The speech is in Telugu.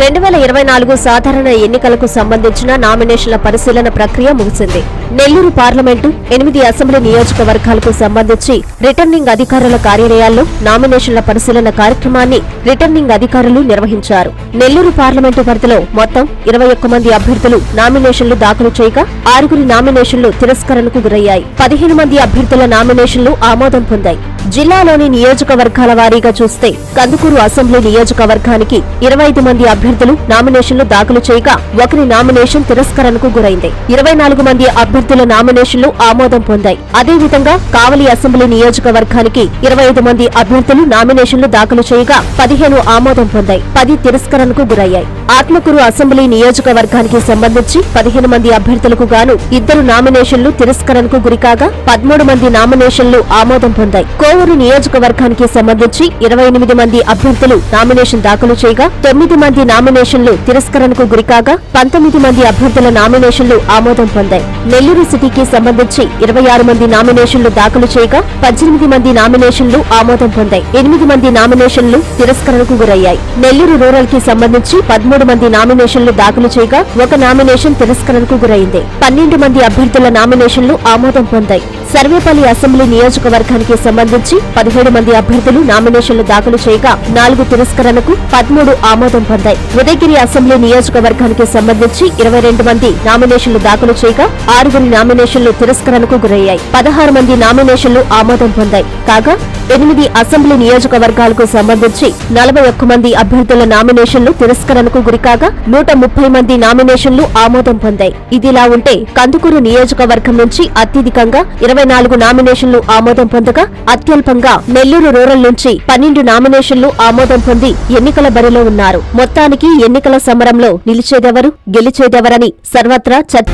రెండు వేల ఇరవై నాలుగు సాధారణ ఎన్నికలకు సంబంధించిన నామినేషన్ల పరిశీలన ప్రక్రియ ముగిసింది. నెల్లూరు పార్లమెంటు ఎనిమిది అసెంబ్లీ నియోజకవర్గాలకు సంబంధించి రిటర్నింగ్ అధికారుల కార్యాలయాల్లో నామినేషన్ల పరిశీలన కార్యక్రమాన్ని రిటర్నింగ్ అధికారులు నిర్వహించారు. నెల్లూరు పార్లమెంటు పరిధిలో మొత్తం ఇరవై ఒక్క మంది అభ్యర్థులు నామినేషన్లు దాఖలు చేయగా ఆరుగురి నామినేషన్లు తిరస్కరణకు గురయ్యాయి. పదిహేను మంది అభ్యర్థుల నామినేషన్లు ఆమోదం పొందాయి. జిల్లాలోని నియోజకవర్గాల వారీగా చూస్తే కందుకూరు అసెంబ్లీ నియోజకవర్గానికి ఇరవై ఐదు మంది అభ్యర్థులు నామినేషన్లు దాఖలు చేయగా ఒకరి నామినేషన్ తిరస్కరణకు గురైంది. ఇరవై నాలుగు మంది అభ్యర్థుల నామినేషన్లు ఆమోదం పొందాయి. అదేవిధంగా కావలి అసెంబ్లీ నియోజకవర్గానికి ఇరవై ఐదు మంది అభ్యర్థులు నామినేషన్లు దాఖలు చేయగా పదిహేను ఆమోదం పొందాయి. పది తిరస్కరణకు గురయ్యాయి. ఆత్మకూరు అసెంబ్లీ నియోజకవర్గానికి సంబంధించి పదిహేను మంది అభ్యర్థులకు గాను ఇద్దరు నామినేషన్లు తిరస్కరణకు గురికాగా పదమూడు మంది నామినేషన్లు ఆమోదం పొందాయి. కోవూరు నియోజకవర్గానికి సంబంధించి ఇరవై ఎనిమిది మంది అభ్యర్థులు నామినేషన్ దాఖలు చేయగా తొమ్మిది మంది నామినేషన్లు తిరస్కరణకు గురికాగా పంతొమ్మిది మంది అభ్యర్థుల నామినేషన్లు ఆమోదం పొందాయి. నెల్లూరు సిటీకి సంబంధించి ఇరవై ఆరు మంది నామినేషన్లు దాఖలు చేయగా పద్దెనిమిది మంది నామినేషన్లు ఆమోదం పొందాయి. ఎనిమిది మంది నామినేషన్లు తిరస్కరణకు గురయ్యాయి. నెల్లూరు రూరల్కి సంబంధించి పదమూడు మంది నామినేషన్లు దాఖలు చేయగా ఒక నామినేషన్ తిరస్కరణకు గురైంది. పన్నెండు మంది అభ్యర్థుల నామినేషన్లు ఆమోదం పొందాయి. సర్వేపల్లి అసెంబ్లీ నియోజకవర్గానికి సంబంధించి పదిహేడు మంది అభ్యర్థులు నామినేషన్లు దాఖలు చేయగా నాలుగు తిరస్కరణకు పదమూడు ఆమోదం పొందాయి. ఉదయగిరి అసెంబ్లీ నియోజకవర్గానికి సంబంధించి ఇరవై రెండు మంది నామినేషన్లు దాఖలు చేయగా ఆరుగురి నామినేషన్లు తిరస్కరణకు గురయ్యాయి. పదహారు మంది నామినేషన్లు ఆమోదం పొందాయి. కాగా ఎనిమిది అసెంబ్లీ నియోజకవర్గాలకు సంబంధించి నలభై ఒక్క మంది అభ్యర్థుల నామినేషన్లు తిరస్కరణకు గురికాగా నూట ముప్పై మంది నామినేషన్లు ఆమోదం పొందాయి. ఇదిలా ఉంటే కందుకూరు నియోజకవర్గం నుంచి అత్యధికంగా ఇరవై నాలుగు నామినేషన్లు ఆమోదం పొందగా అత్యల్పంగా నెల్లూరు రూరల్ నుంచి పన్నెండు నామినేషన్లు ఆమోదం పొంది ఎన్నికల బరిలో ఉన్నారు. మొత్తానికి ఎన్నికల సమరంలో నిలిచేదెవరు గెలిచేదెవరని సర్వత్రా చర్చ